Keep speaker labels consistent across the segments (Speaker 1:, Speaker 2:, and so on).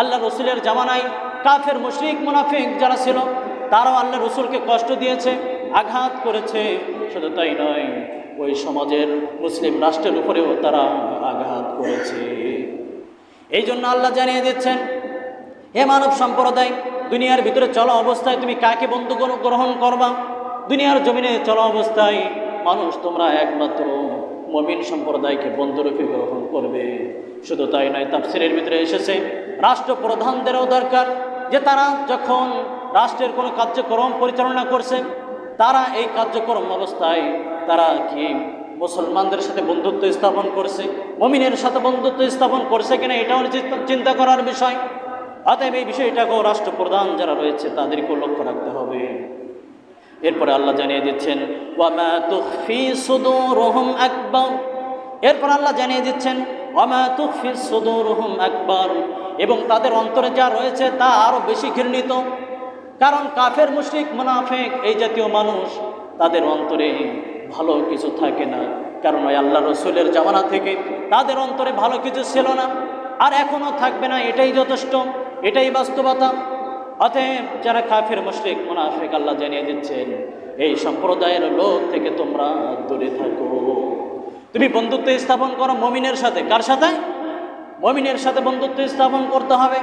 Speaker 1: আল্লাহ রসুলের জামানায় কাফের, মুশরিক, মুনাফিক যারা ছিল, তারাও আল্লাহ রসুলকে কষ্ট দিয়েছে, আঘাত করেছে। শুধু তাই নয়, ওই সমাজের মুসলিম রাষ্ট্রের উপরেও তারা আঘাত করেছে। এই জন্য আল্লাহ জানিয়ে দিচ্ছেন, হে মানব সম্প্রদায়, দুনিয়ার ভিতরে চলা অবস্থায় তুমি কাকে বন্ধু গ্রহণ করবা? দুনিয়ার জমিনে চলা অবস্থায়, মানুষ তোমরা একমাত্র। মমিন সম্প্রদায়কে বন্ধুরূপে গ্রহণ করবে। শুধু তাই নয়, তাফসিরের ভিতরে এসেছে, রাষ্ট্রপ্রধানদেরও দরকার যে তারা যখন রাষ্ট্রের কোনো কার্যক্রম পরিচালনা করছে, তারা এই কার্যক্রম অবস্থায় তারা কি মুসলমানদের সাথে বন্ধুত্ব স্থাপন করছে, মমিনের সাথে বন্ধুত্ব স্থাপন করছে কিনা এটাও চিন্তা- চিন্তা করার বিষয়। অতএব এই বিষয়টাকেও রাষ্ট্রপ্রধান যারা রয়েছে, তাদেরকেও লক্ষ্য রাখতে হবে। এরপরে আল্লাহ জানিয়ে দিচ্ছেন, ওয়ামা তুখফি সুদুরুহুম আকবার। এরপর আল্লাহ জানিয়ে দিচ্ছেন, ওয়ামা তুখফি সুদুরুহুম আকবার। এবং তাদের অন্তরে যা রয়েছে তা আরও বেশি ঘৃণিত। কারণ কাফের, মুশরিক, মুনাফেক এই জাতীয় মানুষ, তাদের অন্তরে ভালো কিছু থাকে না। কারণ ওই আল্লাহ রসুলের জামানা থেকে তাদের অন্তরে ভালো কিছু ছিল না। আর এখনও থাকবে না, এটাই যথেষ্ট, এটাই বাস্তবতা। অতএব যারা কাফের, মুশরিক, মুনাফিক, আল্লাহ জানিয়ে দিচ্ছেন, এই সম্প্রদায়ের লোক থেকে তোমরা দূরে থাকো। তুমি বন্ধুত্ব স্থাপন করো মমিনের সাথে। কার সাথে? মমিনের সাথে বন্ধুত্ব স্থাপন করতে হবে।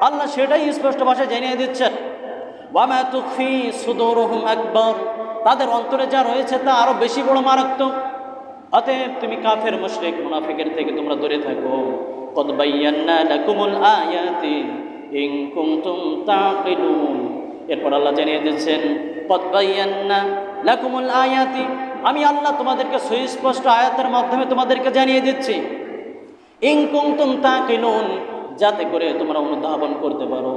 Speaker 1: আল্লাহ সেটাই স্পষ্ট ভাষায় জানিয়ে দিচ্ছেন। আকবর। তাদের অন্তরে যা রয়েছে তা আরও বেশি বড় মারাত্মক। অতএব তুমি কাফের, মুশরিক, মুনাফিকের থেকে তোমরা দূরে থাকো। কদ বাইয়ান্না আয়াতি। ইন কুমতুম তাকিলুন। এরপর আল্লাহ জানিয়ে দিচ্ছেন পদ্বাইয়ান্না লাকুমুল আয়াতি। আমি আল্লাহ তোমাদেরকে সুস্পষ্ট আয়াতের মাধ্যমে তোমাদেরকে জানিয়ে দিচ্ছি, ইং কুমতুম তাকিলুন, যাতে করে তোমরা অনুধাবন করতে পারো।